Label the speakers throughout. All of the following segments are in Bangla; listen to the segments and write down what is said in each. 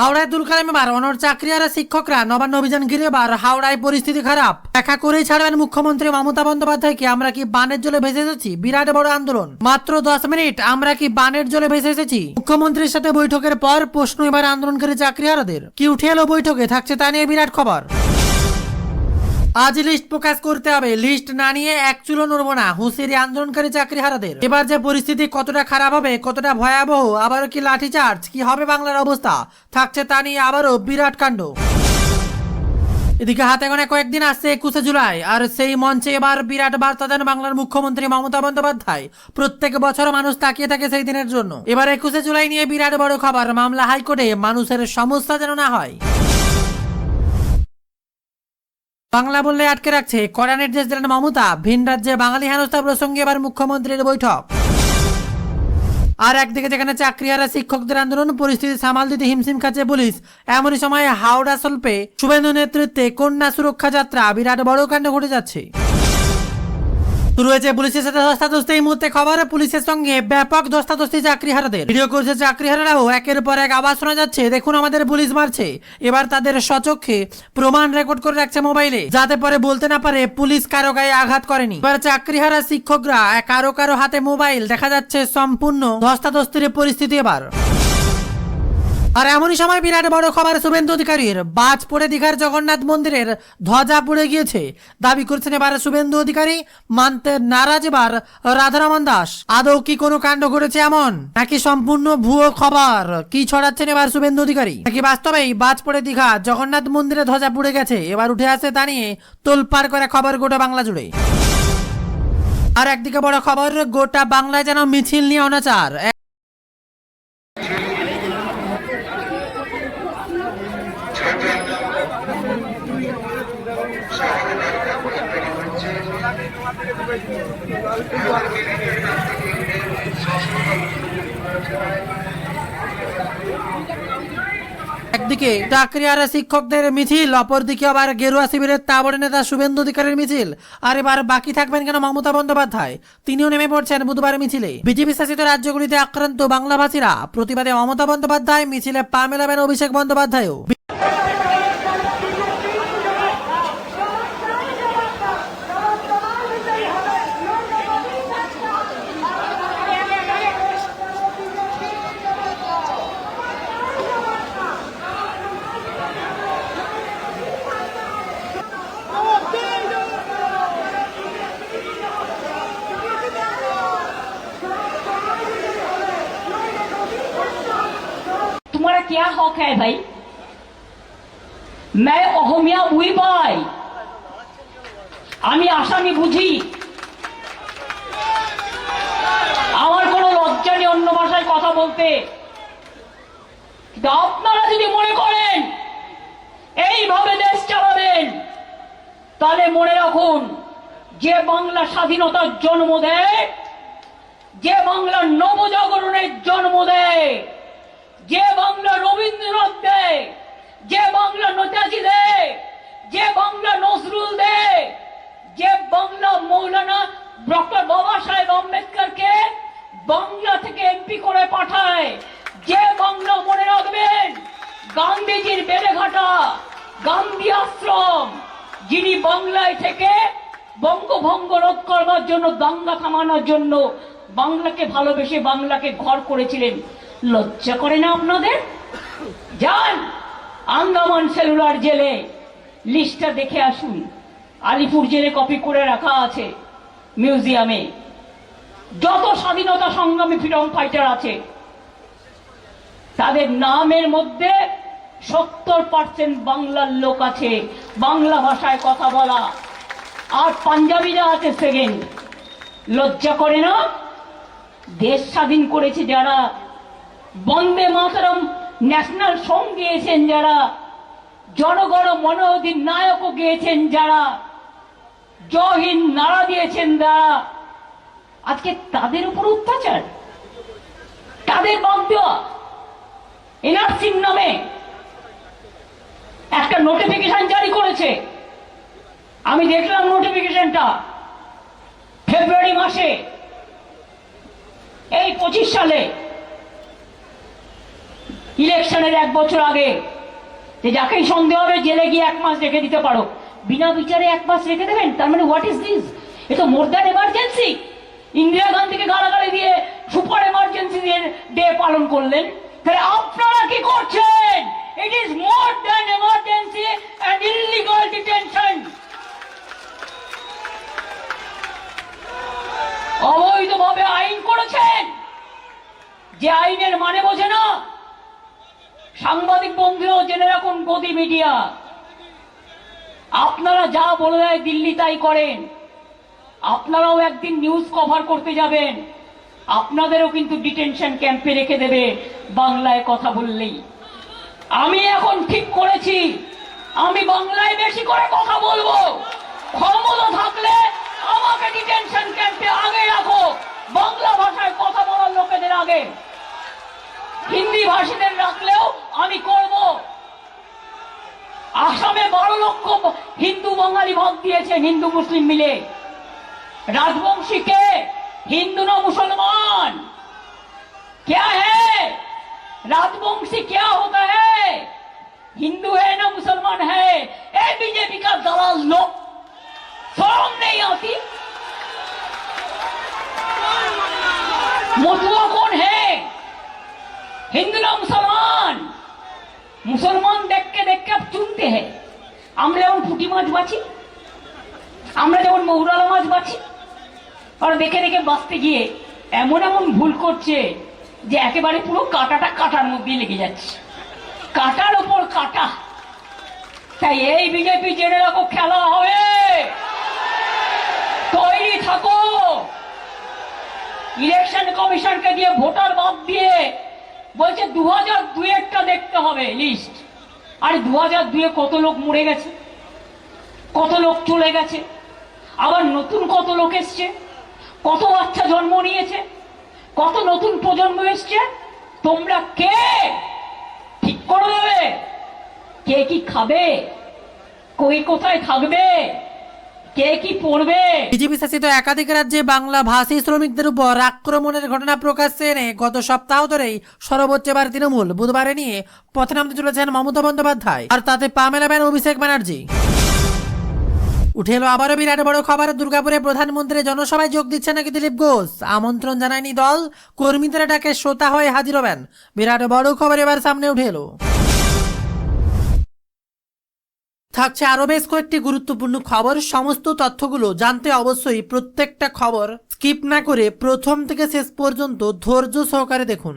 Speaker 1: হাওড়ায় দুলকালেমেবার অনর চাকরি আর শিক্ষকরা, নবান্ন অভিযান ঘিরে বার, হাওড়ায় পরিস্থিতি খারাপ। দেখা করেই ছাড়বেন মুখ্যমন্ত্রী মমতা বন্দ্যোপাধ্যায়কে, আমরা কি বানের জলে ভেসে এসেছি? বিরাট বড় আন্দোলন। মাত্র দশ মিনিট, আমরা কি বানের জলে ভেসে এসেছি? মুখ্যমন্ত্রীর সাথে বৈঠকের পর প্রশ্ন এবার আন্দোলনকারী চাকরিহারাদের কি উঠে এলো বৈঠকে? থাকছে তা নিয়ে বিরাট খবর। আজ লিস্ট প্রকাশ করতে হবে। লিস্ট না নিয়ে এক চুলো নড়বো না। হুঁশিয়ারি আন্দোলনকারী চাকরিহারাদের। এবার যে পরিস্থিতি কতটা খারাপ হবে, কতটা ভয়াবহ, আবারও কি লাঠিচার্জ? কি হবে বাংলার অবস্থা? থাকছে তা নিয়ে আবারও বিরাট কাণ্ড। এদিকে হাতে গোনা কয়েকদিন আসছে একুশে জুলাই, আর সেই মঞ্চে এবার বিরাট বার্তা দেন বাংলার মুখ্যমন্ত্রী মমতা বন্দ্যোপাধ্যায়। প্রত্যেক বছর মানুষ তাকিয়ে থাকে সেই দিনের জন্য। এবার একুশে জুলাই নিয়ে বিরাট বড় খবর, মামলা হাইকোর্টে মানুষের সমস্যা যেন না হয়। বাংলা বললে আটকে রাখছে। কড়া নির্দেশ দিলেন মমতা। ভিন রাজ্যে বাঙালি হেনস্থা প্রসঙ্গে এবার মুখ্যমন্ত্রীর বৈঠক। আর একদিকে যেখানে চাকরিহারা শিক্ষকদের আন্দোলন, পরিস্থিতি সামাল দিতে হিমশিম খাচ্ছে পুলিশ। এমনই সময় হাওড়া, সল্পে শুভেন্দু নেতৃত্বে কন্যা সুরক্ষা যাত্রা। বিরাট বড় কাণ্ড ঘটে যাচ্ছে। শুরু হয়েছে পুলিশের সাথে ধস্তাধস্তি। এই মুহূর্তে খবর, পুলিশের সঙ্গে ব্যাপক ধস্তাধস্তি চাকরিহারাদের ভিডিও করছে চাকরিহারারাও একের পর এক আওয়াজ শোনা যাচ্ছে। দেখুন, আমাদের পুলিশ মারছে। এবার তাদের সচক্ষে প্রমাণ রেকর্ড করে রাখছে মোবাইলে। যাতে পরে বলতে না পারে পুলিশ কারও গায়ে আঘাত করেনি। এবার চাকরিহারা শিক্ষকরা কারও কারও হাতে মোবাইল। দেখা যাচ্ছে সম্পূর্ণ ধস্তাধস্তির পরিস্থিতি এবার। আর এমনই সময় বিরাট বড় খবর শুভেন্দু অধিকারীর। বাজ পড়ে দীঘার জগন্নাথ মন্দিরের ধ্বজা পুড়ে গিয়েছে। দাবি করছেন এবার শুভেন্দু অধিকারী। মানতে নারাজ এবার রাধারমন দাস। আদৌ কি কোনো কাণ্ড ঘটেছে এমন? নাকি সম্পূর্ণ ভুয়ো খবর? কি ছড়াচ্ছেন এবার শুভেন্দু অধিকারী? নাকি বাস্তবেই বাজ পড়ে দীঘা জগন্নাথ মন্দিরে ধ্বজা পুড়ে গেছে? এবার উঠে আসে তা নিয়ে তোলপার করে খবর গোটা বাংলা জুড়ে। আর একদিকে বড় খবর, গোটা বাংলায় যেন মিছিল নিয়ে অনাচার। একদিকে চাকরি আর শিক্ষকদের মিছিল, অপরদিকে আবার গেরুয়া শিবিরের তাবড়ে নেতা শুভেন্দু অধিকারীর মিছিল। আর এবার বাকি থাকবেন কেন মমতা বন্দ্যোপাধ্যায়? তিনিও নেমে পড়ছেন বুধবার মিছিলে। বিজেপি শাসিত রাজ্যগুলিতে আক্রান্ত বাংলাভাষীরা প্রতিবাদে মমতা বন্দ্যোপাধ্যায়, মিছিলে পা মেলাবেন অভিষেক বন্দ্যোপাধ্যায়ও।
Speaker 2: क्या हक है भाई मैं অহমিয়া উই ভাই আমি আসামি বুঝি আমার কোনো লজ্জা নেই অন্য ভাষায় কথা বলতে কিন্তু আপনারা যদি মনে করেন এইভাবে দেশ চালাবেন তাহলে মনে রাখুন যে বাংলা স্বাধীনতার জন্ম দেয় যে বাংলা নবজাগরণের জন্ম দেয় যে বাংলা রবীন্দ্রনাথ দেয় যে বাংলা নেতাজি দেয় যে বাংলা নজরুল দেয় যে বাংলা মৌলানা ডক্টর বাবা সাহেব আম্বেদকরকে বাংলা থেকে এমপি করে পাঠায়। যে বাংলা মনে রাখবেন, গান্ধীজির বেড়েঘাটা গান্ধী আশ্রম, যিনি বাংলায় থেকে বঙ্গভঙ্গ রোধ করবার জন্য দাঙ্গা থামানোর জন্য বাংলাকে ভালোবেসে বাংলাকে ঘর করেছিলেন। লজ্জা করে না আপনাদের? যান, আন্দামান সেলুলার জেলে লিস্টটা দেখে আসুন। আলিপুর জেলে কপি করে রাখা আছে মিউজিয়ামে। যত স্বাধীনতা সংগ্রামী ফ্রিডম ফাইটার আছে, তাদের নামের মধ্যে সত্তর পার্সেন্ট বাংলার লোক আছে, বাংলা ভাষায় কথা বলা। আর পাঞ্জাবিরা আছে সেকেন্ড। লজ্জা করে না? দেশ স্বাধীন করেছে যারা বন্দে মাতরম ন্যাশনাল সং গিয়েছেন যারা, জনগণ মনোধির নায়কও গিয়েছেন যারা জহিন নাড়া দিয়েছেন যারা আজকে তাদের উপর অত্যাচার, তাদের দেওয়া এনআরসির নামে একটা নোটিফিকেশন জারি করেছে। আমি দেখলাম নোটিফিকেশনটা ফেব্রুয়ারি মাসে, এই পঁচিশ সালে ইলেকশনের এক বছর আগে যে যাকেই সন্দেহ হবে জেলে গিয়ে এক মাস রেখে দিতে পারো। বিনা বিচারে এক মাস রেখে দেবেন? তার মানে হোয়াট ইজ দিস এ তো মোর দ্যান এমার্জেন্সি ইন্দিরা গান্ধীকে গালাগালি দিয়ে সুপার এমার্জেন্সি দিয়ে ডে পালন করলেন। তাহলে আপনারা কি করছেন? It is more than emergency and illegal detention অবৈধভাবে আইন করেছেন। যে আইনের মানে বোঝে না। সাংবাদিক বন্ধুরাও জেনে রাখুন গদি মিডিয়া। আপনারা যা বলে দেয় দিল্লি তাই করেন। আপনারাও একদিন নিউজ কভার করতে যাবেন। আপনাদেরও কিন্তু ডিটেনশন ক্যাম্পে রেখে দেবে বাংলায় কথা বললেই। আমি এখন ঠিক করেছি। আমি বাংলায় বেশি করে কথা বলব। ক্ষমতা থাকলে আমাকে ডিটেনশন ক্যাম্পে আগে রাখো। বাংলা ভাষায় কথা বলার লোকেদের আগে। হিন্দি ভাষীদের রাখলেও আমি করব আসামে বারো লক্ষ হিন্দু বাঙালি ভাগ দিয়েছেন হিন্দু মুসলিম মিলে राजवंशी के हिंदू ना मुसलमान क्या है राजवंशी क्या होता है हिंदू है ना मुसलमान है ए बीजेपी का दलाल लोग शर्म नहीं आती मथुआ कौन है हिंदू ना मुसलमान মুসলমান দেখকে দেখকে আপ চুনতে আমরা যেমন পুঁটি মাছ বাছি, আমরা যেমন মৌরালা মাছ বাছি, আর দেখে দেখে বাঁচতে গিয়ে এমন এমন ভুল করছে যে একেবারে পুরো কাঁটাটা কাটার মধ্যে লেগে যাচ্ছে। কাটার ওপর কাটা। তাই এই বিজেপি জেনে রাখো, খেলা হবে। তৈরি থাকো। ইলেকশন কমিশনকে দিয়ে ভোটার বাদ দিয়ে বলছে দু হাজার দুয়েরটা দেখতে হবে লিস্ট আর দু হাজার দুয়ে কত লোক মরে গেছে? কত লোক চলে গেছে? আবার নতুন কত লোক এসছে? কত বাচ্চা জন্ম নিয়েছে? কত নতুন প্রজন্ম এসছে? তোমরা কে? ঠিক করে দেবে। কে কি খাবে? কই কোথায় থাকবে?
Speaker 1: আর তাতে পা মেলাবেন অভিষেক ব্যানার্জি। আবারও বিরাট বড় দুর্গাপুরে প্রধানমন্ত্রী জনসভায় যোগ দিচ্ছে নাকি দিলীপ ঘোষ? আমন্ত্রণ জানায়নি দল, কর্মীদের ডাকে শ্রোতা হয়ে হাজির হবেন। বিরাট বড় খবর এবার সামনে উঠে এলো। থাকছে আরও বেশ কয়েকটি গুরুত্বপূর্ণ খবর। সমস্ত তথ্যগুলো জানতে অবশ্যই প্রত্যেকটা খবর স্কিপ না করে প্রথম থেকে শেষ পর্যন্ত ধৈর্য সহকারে দেখুন।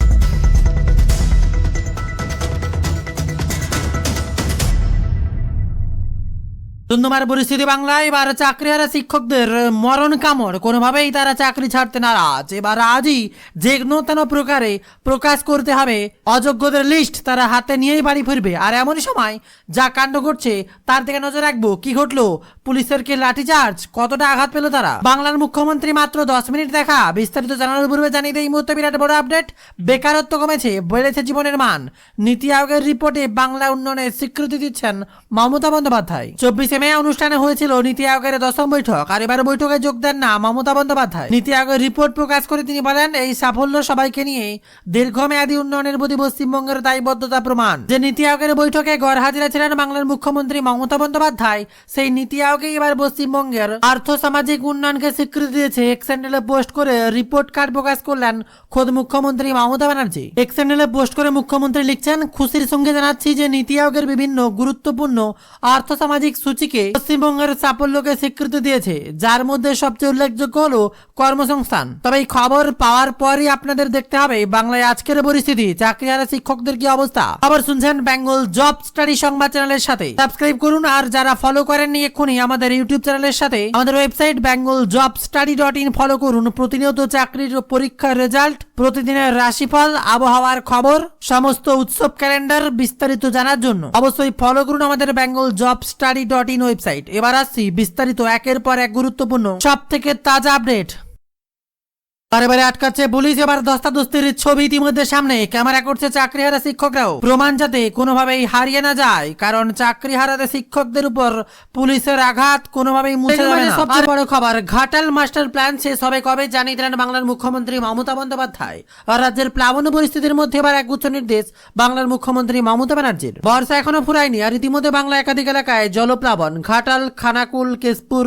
Speaker 1: ধুন্ধুমার পরিস্থিতি বাংলায়, এবার চাকরিহারা শিক্ষকদের মরণ কামড়। কোনোভাবেই তারা চাকরি ছাড়তে নারাজ। এবার আজই যে তেন প্রকারে প্রকাশ করতে হবে। অযোগ্যদের লিস্ট তারা হাতে নিয়েই বাড়ি ফিরবে। আর এমনই সময় যা কাণ্ড ঘটছে, তার দিকে নজর রাখব। কি ঘটলো? পুলিশের কে লাঠিচার্জ? কতটা আঘাত পেল তারা? বাংলার মুখ্যমন্ত্রী মাত্র দশ মিনিট দেখা। বিস্তারিত জানানোর পূর্বে জানিয়ে এই মুহূর্তে বিরাট বড় আপডেট বেকারত্ব কমেছে, বেড়েছে জীবনের মান। নীতি আয়োগের রিপোর্টে বাংলা উন্নয়নের স্বীকৃতি দিচ্ছেন মমতা বন্দ্যোপাধ্যায়। চব্বিশে মে অনুষ্ঠানে হয়েছিল নীতি আয়োগের দশম বৈঠক, আর এবার বৈঠকে যোগ দেন না মমতা বন্দ্যোপাধ্যায়। নীতি আয়োগের রিপোর্ট প্রকাশ করে তিনি বলেন, এই সাফল্য সবাইকে নিয়ে দীর্ঘমেয়াদী উন্নয়নের প্রতি পশ্চিমবঙ্গের দায়বদ্ধতা প্রমাণ। যে নীতি আয়োগের বৈঠকে গড় হাজিরা ছিলেন বাংলার মুখ্যমন্ত্রী মমতা বন্দ্যোপাধ্যায়, সেই নীতি আয়োগে এবার পশ্চিমবঙ্গের আর্থ সামাজিক উন্নয়নকে স্বীকৃতি দিয়েছে। এক্স হ্যান্ডেলে পোস্ট করে রিপোর্ট কার্ড প্রকাশ করলেন খোদ মুখ্যমন্ত্রী মমতা ব্যানার্জি। এক্স হ্যান্ডেলে পোস্ট করে মুখ্যমন্ত্রী লিখছেন, খুশির সঙ্গে জানাচ্ছি যে নীতি আয়োগের বিভিন্ন গুরুত্বপূর্ণ আর্থ সামাজিক সূচিকে দিকে পশ্চিমবঙ্গের সাফল্যকে স্বীকৃতি দিয়েছে, যার মধ্যে সবচেয়ে উল্লেখযোগ্য হলো কর্মসংস্থান। তবে এই খবর পাওয়ার পরই আপনাদের দেখতে হবে বাংলায় আজকের পরিস্থিতি। চাকরিহারা শিক্ষকদের কি অবস্থা? খবর শুনছেন বেঙ্গল জব স্টাডি সংবাদ চ্যানেলের সাথে। সাবস্ক্রাইব করুন আর যারা ফলো করেননি এক্ষুনি আমাদের ইউটিউব চ্যানেলের সাথে, আমাদের website Bengal job study dot in follow করুন। প্রতিনিয়ত চাকরির পরীক্ষার রেজাল্ট প্রতিদিনের রাশিফল, আবহাওয়ার খবর, সমস্ত উৎসব ক্যালেন্ডার বিস্তারিত জানার জন্য। অবশ্যই ফলো করুন আমাদের Bengal job study dot in website এবার আসছি বিস্তারিত একের পর এক গুরুত্বপূর্ণ সব থেকে তাজা আপডেট বারে বারে আটকাচ্ছে পুলিশ এবার দস্তাদস্তির ছবি ইতিমধ্যে সামনে। ক্যামেরা করছে চাকরি হারা শিক্ষকরাও। প্রমাণ যাতে কোনোভাবেই হারিয়ে না যায় কারণ চাকরি হারাতে শিক্ষকদের উপর পুলিশের আঘাত কোনোভাবেই মুছে যাবে না। সবচেয়ে বড় খবর ঘাটাল মাস্টার প্ল্যান শেষ হবে কবে জানিয়ে দিলেন বাংলার মুখ্যমন্ত্রী মমতা বন্দ্যোপাধ্যায়। আর রাজ্যের প্লাবন পরিস্থিতির মধ্যে এবার এক গুচ্ছ নির্দেশ বাংলার মুখ্যমন্ত্রী মমতা ব্যানার্জির। বর্ষা এখনও ফুরায়নি আর ইতিমধ্যে বাংলা একাধিক এলাকায় জলপ্লাবন ঘাটাল খানাকুল কেশপুর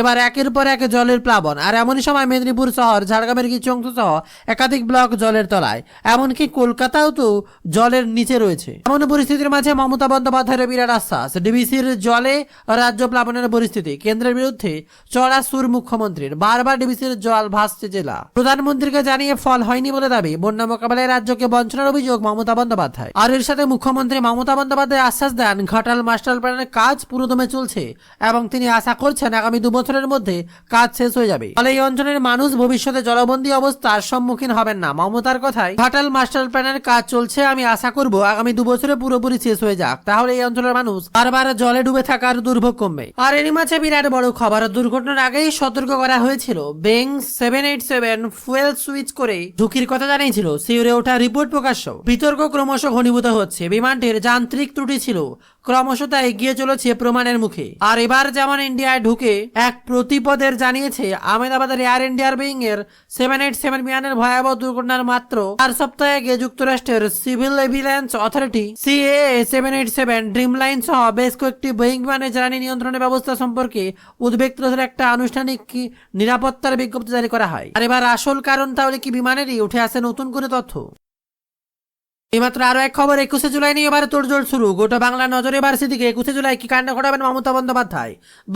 Speaker 1: এবার একের পর এক জলের প্লাবন। আর এমনই সময় মেদিনীপুর শহর ঝাড়গ্রামের কিছু অংশ সহ একাধিক ব্লক জলের তলায়, এমনকি কলকাতাও তো জলের নিচে রয়েছে। এমন পরিস্থিতির মাঝে মমতা বন্দ্যোপাধ্যায়ের বিরাট আশ্বাস, ডিবিসির জলে রাজ্য প্লাবনের পরিস্থিতি, কেন্দ্রের বিরুদ্ধে চড়া সুর মুখ্যমন্ত্রীর, বারবার ডিবিসির জল ভাসছে জেলা। প্রধানমন্ত্রীকে জানিয়ে ফল হয়নি বলে দাবি, বন্যা মোকাবেলায় রাজ্যকে বঞ্চনার অভিযোগ মমতা বন্দ্যোপাধ্যায়। আর এর সাথে মুখ্যমন্ত্রী মমতা বন্দ্যোপাধ্যায় আশ্বাস দেন, ঘাটাল মাস্টার প্ল্যানের কাজ পুরোদমে চলছে এবং তিনি আশা করছেন আগামী দু বছরের মধ্যে কাজ শেষ হয়ে যাবে। ফলে এই অঞ্চলের মানুষ ভবিষ্যতে জলবন্দী অবস্থার সম্মুখীন হবেন না। মমতার কথায় ঘাটাল মাস্টার প্ল্যানের কাজ চলছে, আমি আশা করব আগামী দু বছরে পুরোপুরি শেষ হয়ে যাক। তাহলে এই অঞ্চলের মানুষ বারবার জলে ডুবে থাকার দুর্ভোগ কমবে। আর এরই মাঝে বিরাট বড় খবর দুর্ঘটনার আগেই সতর্ক করা হয়েছিল। বেং seven eight seven fuel switch করে ঝুঁকির কথা জানিয়েছিল। শিউরে ওঠা রিপোর্ট প্রকাশ্য। বিতর্ক ক্রমশ ঘনীভূত হচ্ছে। বিমানটির যান্ত্রিক ত্রুটি ছিল। ক্রমশ তা এগিয়ে চলেছে প্রমাণের মুখে। আর এবার যেমন ইন্ডিয়ায় ঢুকে এক প্রতিপদের জানিয়েছে, আহমেদাবাদের এয়ার ইন্ডিয়ার বিং এর সেভেন এইট সেভেন বিমানের ভয়াবহ দুর্ঘটনার মাত্র চার সপ্তাহ আগে যুক্তরাষ্ট্রের civil এভিলেন্স authority CA seven eight seven dream সহ বেশ কয়েকটি বোয়িং বিমানের জ্বালানি নিয়ন্ত্রণের ব্যবস্থা সম্পর্কে উদ্বেগ তুলে একটা আনুষ্ঠানিক নিরাপত্তার বিজ্ঞপ্তি জারি করা হয় আর এবার আসল কারণ তাহলে কি বিমানেরই উঠে আসে নতুন করে তথ্য এইমাত্র আরও এক খবর একুশে জুলাই নিয়ে এবার তোড়জোড় শুরু গোটা বাংলা নজরে এবার সেদিকে একুশে জুলাই কি কাণ্ড ঘটাবেন মমতা বন্দ্যোপাধ্যায়